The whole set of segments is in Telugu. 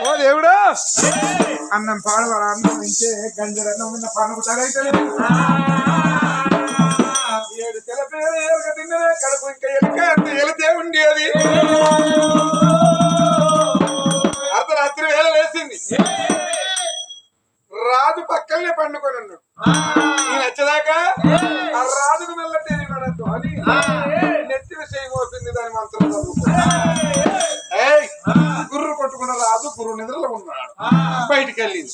ఓ దేవుడా! అన్నం పాడవాడు అన్నం ఇంటే గంజరన్నం ఉన్న పనుకు తలైతే ఏడు ఎలుక తిన్నదే కడుపు ఇంకా ఎలుక అంత ఎలితే ఉండేది. అర్ధరాత్రి వేళ లేచింది. రాజు పక్కనే పండుకొని ఉన్నాడు. ఈ నచ్చదాకా ఆ రాజుకు మెల్లటేది నడద్దు అని నెత్తిన చేయబోతుంది దాని మంత్రం చదువుకో బయటికి వెళ్ళింది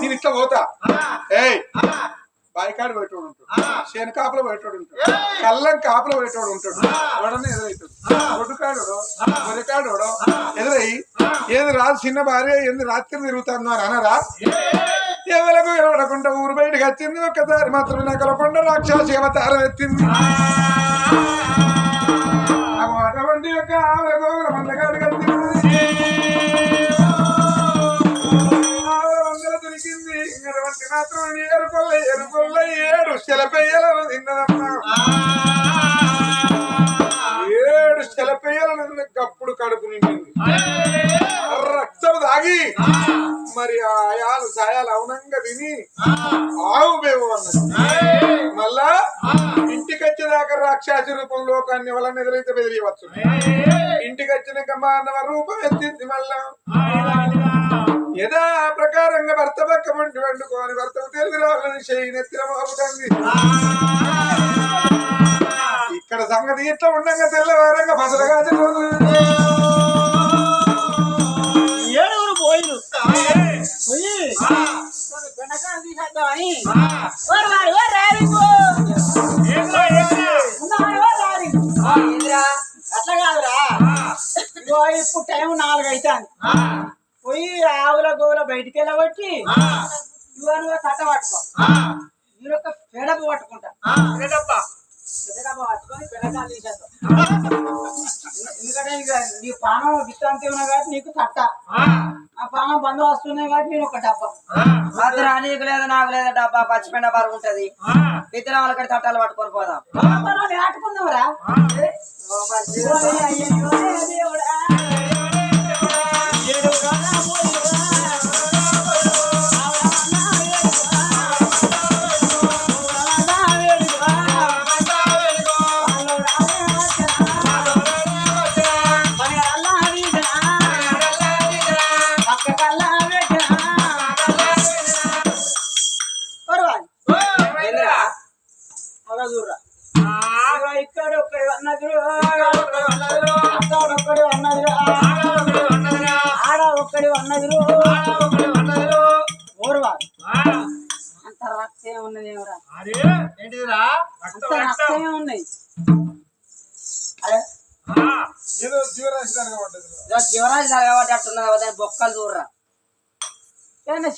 నేను ఇట్లా పోతా. ఏయ్ బాయికాడు పెట్టాడు ఉంటాడు. శని కాపులో పెట్టాడు ఉంటాడు. కళ్ళం కాపులో పెట్టాడు ఉంటాడు. వాడనే ఎదురైతాడు. ఒడ్డుకాడు మొదకాడు ఎదురై ఏది రాజు చిన్న భార్య ఏంది రాత్రి తిరుగుతున్నారు అనరా? ఎవరికి వినపడకుండా ఊరు బయటకు వచ్చింది. ఒక్కసారి మాత్రం నగలకుండా రాక్షసి అవతారం ఎత్తింది. అటువంటి యొక్క ఏడు తిన్నదమ్మా. ఏడు శిలపెయ్యలను గప్పుడు కడుపు నిండింది. రక్తం తాగి మరి ఆయాలు సాయాలు అవునంగా తిని ఆవు మేము అన్నది మళ్ళా ఇంటికి వచ్చేదాకా రాక్షసి రూపంలో లోకాన్ని వాళ్ళని ఎదురైతే బెదిరియవచ్చు. ఇంటికి వచ్చినాక అన్న రూపం ఎత్తింది మళ్ళా. యథా ప్రకారంగా భర్త పక్క వంటి వండుకొని భర్త తెలుగు రావాలని చేయి నెత్తిన మోపుతుంది ఇక్కడ సంగతి ఇట్లా ఉండగా తెల్లవారంగా బసలుగా ఏడుగురు పోయిరు పోయి? అట్లా కాదురా. ఇప్పుడు టైం నాలుగు అవుతాను పోయి ఆవుల గోవుల బయటికి వెళ్ళబట్టి నువ్వు తట్ట పట్టుకో. నేను ఒక పెడప పట్టుకుంటా. పెడప పట్టుకొని పెడకాలు తీసేద్దాం ఎందుకంటే ఇక నీ పానం విశ్రాంతి ఉన్నా కాబట్టి నీకు తట్ట. ఆ. పానం బంధు వస్తున్నాయి కాబట్టి నేను ఒక డబ్బా. రాత్రి నీకు లేదు నాకు లేదు డబ్బా పచ్చిపెండ బరువు ఉంటది. ఇద్దరం వాళ్ళకి తట్టాలు పట్టుకొని పోదాం. మనం ఆటుకుందాంరా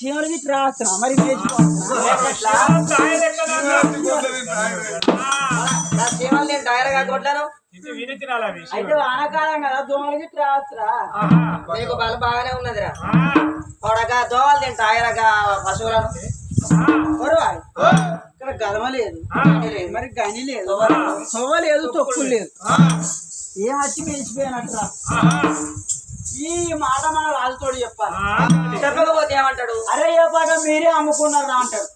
చీమలకి రాస్తున్నా మరి నేను టైర్గా అయితే వానకాలం కదా దోమలకి రాస్తురా నీకు బలం బాగానే ఉన్నదిరా. పొడగా దోవలు నేను టైర్గా పశువులను. ఇక్కడ గలమ లేదు. మరి గని లేదు. సొవ్వ లేదు. తొక్కు లేదు ఏం వచ్చి పెంచిపోయినట్టురా ఈ మాట మన రాజుతోడు చెప్పాలి. చెప్పకపోతే ఏమంటాడు? అరే ఏ పాట మీరే అమ్ముకున్నారా అంటాడు.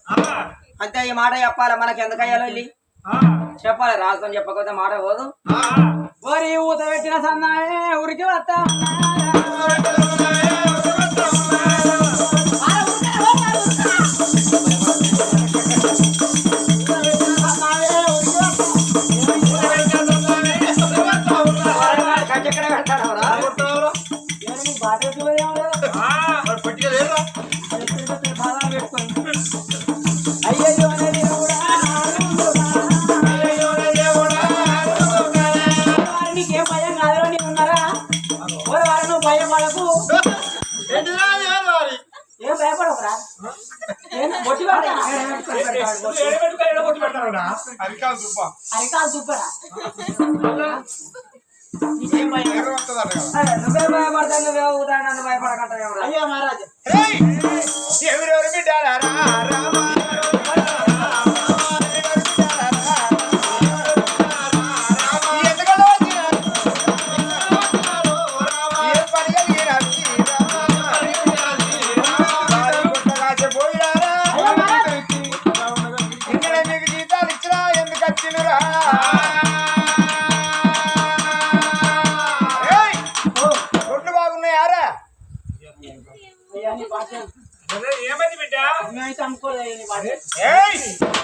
అంతే ఈ మాట చెప్పాలి? మనకి ఎందుకు అయ్యాలో వెళ్ళి చెప్పాలి? రాజుతో చెప్పకపోతే మాట పోదు. వరి ఊత పెట్టిన సన్నాయే ఉరికి వస్తా. నీకేం భయం ఉన్నారా? ఓరి వారు నువ్వు భయం పడకు. ఏం భయపడకురా? అరికాలు దుబ్బరా? నువ్వే భయపడతావు? నువ్వే ఊదా నన్ను భయపడకంటావు అయ్యో మహారాజు.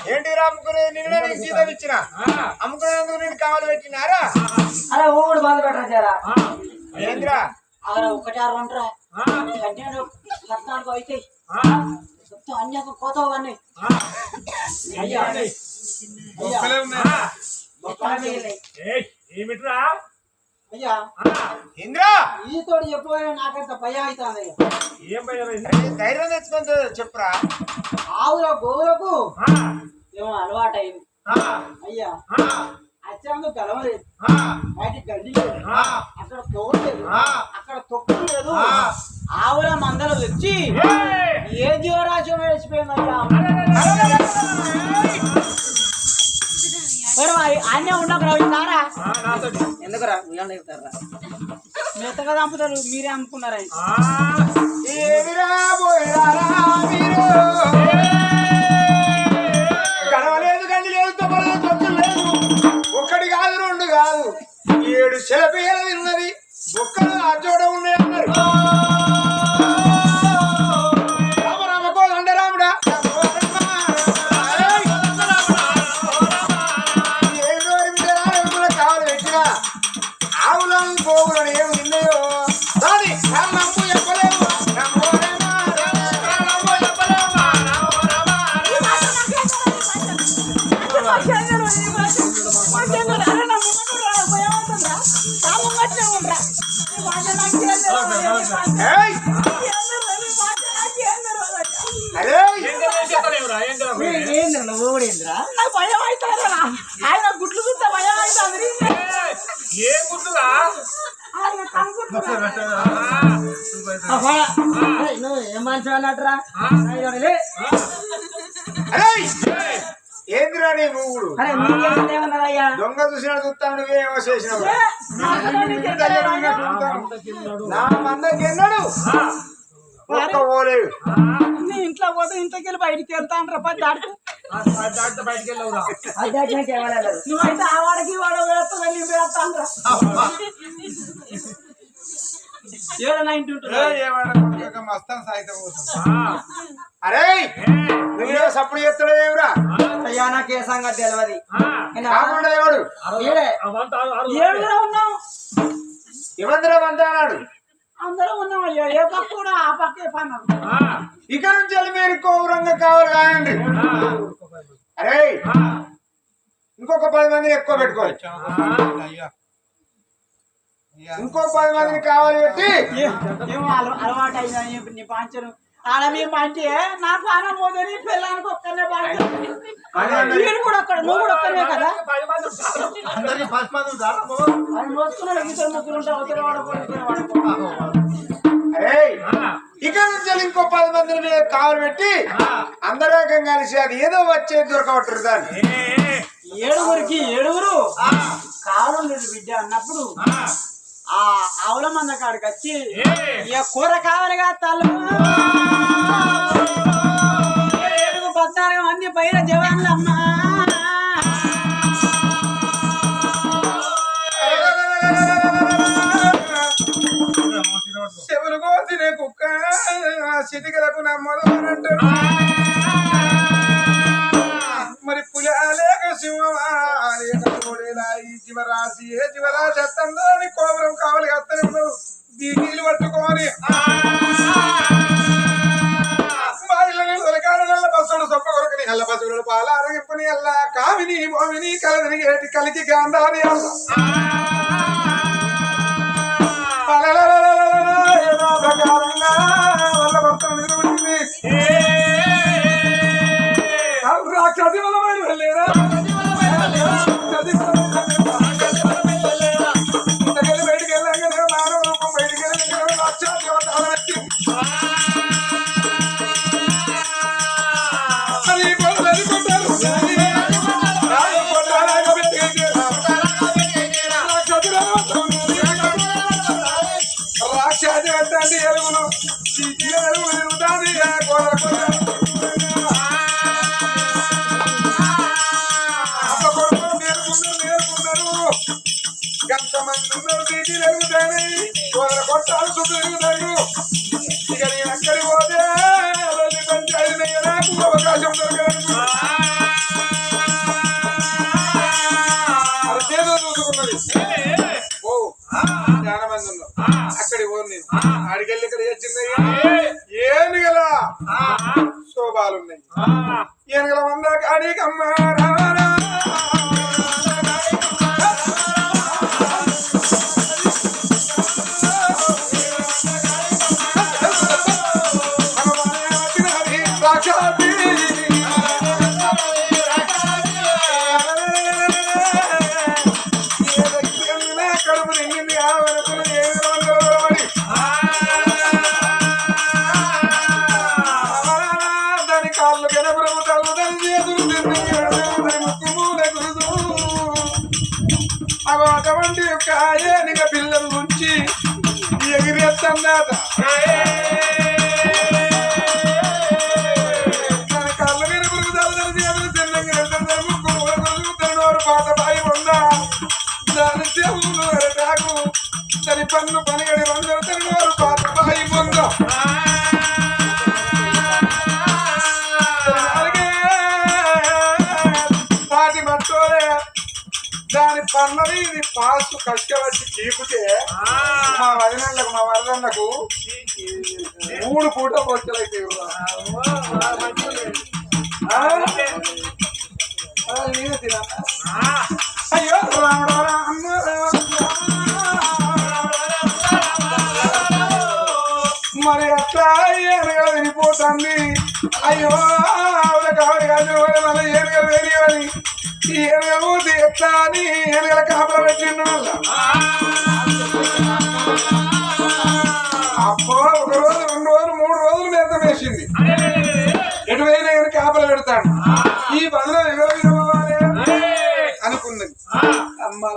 ఏంటి అమ్ముకునే? అమ్ముకునేందుకు నేను కావాలి పెట్టినారా? అరే ఊడు బాధ పెట్టరా ఏంద్రా? అరే ఒకటి ఆరు వంటరా అయితే. అన్యాక కోత ఏమిట్రా? అయ్యా ఇంద్రా ఈతోడు చెప్పబోయే నాకంత భయం అవుతుంది ఏం ధైర్యం తెచ్చుకొని చెప్పురా ఆవుల గోవులకు ఏమో అలవాటు అయింది అయ్యా అచ్చాము గలవలేదు వాటి గడ్డి లేదు అక్కడ తోడలేదు అక్కడ తొక్కు లేదు ఆవుల మందలు వచ్చి ఏ జీవరాశి వేసిపోయింది అయ్యా అన్నీ ఉండకు రవిన్నారా ఎందుకురా? ఉయ్యాలు చెప్తారా మెత్తగా చంపుతారు మీరే అమ్ముకున్నారా ఏమిరా పోయిరారా మీరు? గడవలేదు గండి లేదు తొమ్మలేదు తొక్కులు లేదు ఒక్కటి కాదు రెండు కాదు. ఏడు శిలపీయలు ఉన్నది ఒక్కలు ఆ చోట ఉన్నాయి. ఆవులను గోవులను ఏమి ఏ నువ్వు ఏం మనిషి అన్నట్టురా? అరే ఏందిరా నీ మూగుడు? దొంగ చూసినట్టు చూస్తాను నువ్వేమో చేసినావు. నా మందకి ఎన్నడు ఒక్క పోలేడు నీ ఇంట్లో పోతే ఇంట్లోకి వెళ్ళి బయటికి వెళ్తాను రా పది దాడుకు బయటికి నువ్వైతే మస్తాన్ పోతుంది. అరే నువ్వే సప్పుడు చేస్తున్నావేమిరా అయ్యా నాకు ఏ సంగతి తెలియదు కాకుండా ఎవడు? ఇవందరూ వంద అన్నాడు? అందరం ఉన్నాం అయ్యా ఏ పక్క కూడా ఆ పక్కే పని ఇక నుంచి మీరు కౌరంగా కావాలి కాయండి అరే ఇంకొక పది మందిని ఎక్కువ పెట్టుకోవాలి. అయ్యా. ఇంకో పది మందిని కావాలి పెట్టి. అలవాటు అయిందని పాంచను ఆడ మీరు మంచి నా పానం పోతే నీ పిల్లలకి ఒక్కనే బాగా వీడు కూడా ఒక్కడ నువ్వు కూడా ఒక్కనే కదా? అందరికి మోసుకున్నాడు ఇద్దరు ముగ్గురు ఉంటారు అవతల వాడుకోండి ఇద్దరు వాడుకోండి అరే ఇక నుంచి ఇంకో పది మందిని మీరు కావాలి పెట్టి అందరూ ఏకం కలిసి అది ఏదో వచ్చేది దొరకబట్టరు దాన్ని. ఏడుగురికి ఏడుగురు. కాలం లేదు బిడ్డ అన్నప్పుడు ఆ. ఆవుల మంద కాడికి వచ్చి ఇక కూర కావాలిగా తల్లు. ఏడుగు పద్నాలుగు మంది పైన జవాన్లమ్మా ఎవరు కోసిన కుక్క. సిటికలకు నమ్మదు అంటారు జీవరాశి ఏ జీవరాశి ఎత్తందో అని కోమరం కావాలి అత్తనే ఉన్నావు దీనీలు పట్టుకొని మా ఇళ్ళని పాల అరగింపుని అల్ల కామిని భూమిని కలదని గేటి కలికి గాంధారి అల్లా శోభాలున్నాయి. ఎనగల వంద కాడికమ్మ అమ్మ అటువంటి యొక్క పిల్లలు ఉంచి ఎగిరేస్తాం దాని పాసు కష్టపడి చీకుతే మా వదినలకు మా వరదన్నకు మూడు పూట పొచ్చలైతే అయ్యో! మరి అట్లా ఏనుగల వినిపోతుంది అయ్యో ఆవిడ కావడి కాదు మళ్ళీ ఏనుగలు వేరి అని ఈ ఏనుగ మూతి ఎట్లా అని ఏనుగల కాపల పెట్టిండు మళ్ళా.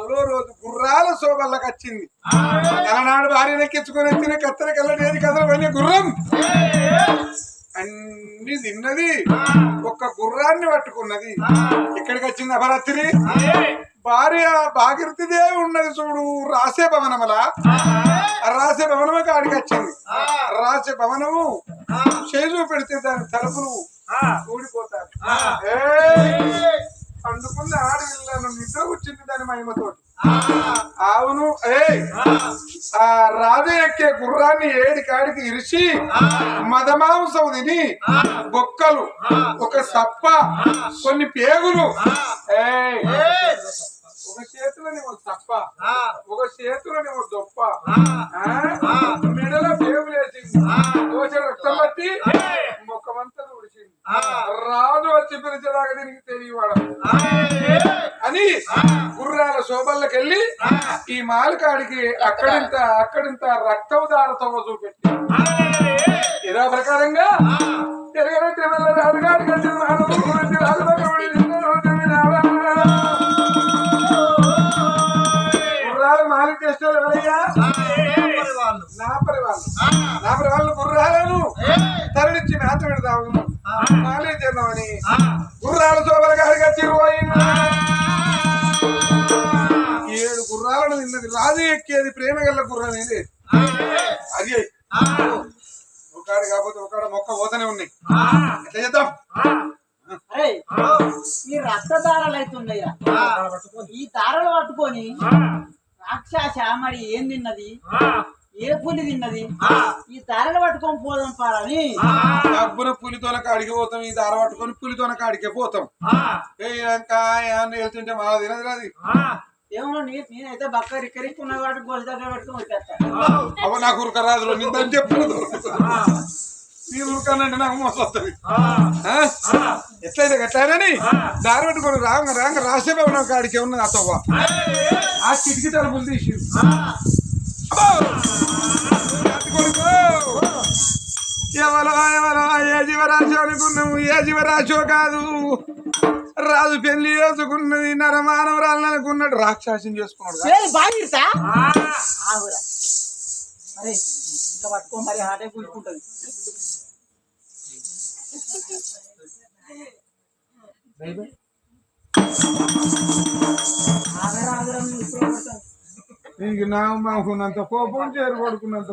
మళ్ళో రోజు గుర్రాల శోభల్లోకి వచ్చింది. అలనాడు భార్య నెక్కించుకొని వచ్చిన కత్తెర కల్లడేది కథలు వెళ్ళి గుర్రం? అన్ని తిన్నది. ఒక్క గుర్రాన్ని పట్టుకున్నది. ఇక్కడికి వచ్చింది అపరాత్రి. భార్య భాగీరథి దేవి ఉన్నది చూడు రాసే భవనమల? రాసే భవనము కాడికి వచ్చింది. రాసే భవనము చేజు పెడితే దాని తలుపులు ఊడిపోతారు! అందుకున్న ఆడపిల్లను నిద్ర వచ్చింది దాని మహిమతోటి. అవును ఏ ఆ. రాజు ఎక్కే గుర్రాన్ని ఏడి కాడికి ఇరిచి మదమాంసం తిని బొక్కలు ఒక సప్ప కొన్ని పేగులు. ఏయ్ ఒక చేతిలోనేమో సప్ప ఒక చేతిలోనేమో దొప్ప? మెడలో పేగులు వేసింది. దోశ రక్తం బట్టి రాజు వచ్చి పిలిచేదాకా దీనికి తెలియవాడు అని గుర్రాల శోభల్లోకి వెళ్ళి ఈ మాలకాడికి అక్కడింత అక్కడింత రక్తపు దారతో చూపెట్టి ఇదా ప్రకారంగా తిరగనట్టి వల్ల రాజుగాడి కంటే? గుర్రాలు మాలిక చేస్తారు ఎవరయ్యా? నా పరివాళ్ళు. నా పరివాళ్ళు గుర్రాలను. తరలించి మేత పెడతాము మాలిక చేద్దామని గుర్రాల శోభల గాడిగా తిరువైన. ఏడు గుర్రాలను నిన్నది రాజు ఎక్కేది ప్రేమ గల్ల గుర్రం ఇది. అది ఒకడు కాకపోతే ఒకడు మొక్క పోతూనే ఉన్నాయి. ఎట్లా చేద్దాం? అరే ఈ రక్త దారాలు అవుతున్నాయిరా ఈ దారాలు పట్టుకొని రాక్షస మరి ఏం తిన్నది? ఏ పులి తిన్నది? ఈ దారాలు పట్టుకొని పోదాం పారని డబ్బున పులితోన కాడికి పోతాం ఈ దార పట్టుకొని పులితోన కాడికే పోతాం. ఏ ఇంకా ఏమన్నా వెళ్తుంటే మా తినదు అది ఏమో నీ నేనైతే బక్క రిక్కరిక్కున్న వాటి గోసి దగ్గర పెట్టుకొని వచ్చేస్తా. అవ నాకు ఉరకరాదు నిందని చెప్పలేదు. ఉరకానంటే నాకు మోసం వస్తుంది. ఎట్లయితే గట్టానని దారి పెట్టుకొని రాంగ రాంగ రాసే భవనం కాడికి ఉన్నది అతవ్వ ఆ కిటికీ తలుపులు తీసి. ఎవరో ఎవరో ఏ జీవరాశి అనుకున్నాము ఏ జీవరాశో కాదు రాజు పెళ్ళి చేసుకున్నది నరమానవరాలను అనుకున్నాడు రాక్షసం చేసుకున్నాడు. ఏయ్, హాటే కూలుకుంటది ఆగరా నీకు నా మాకున్నంత కోపం చేరు పడుకున్నంత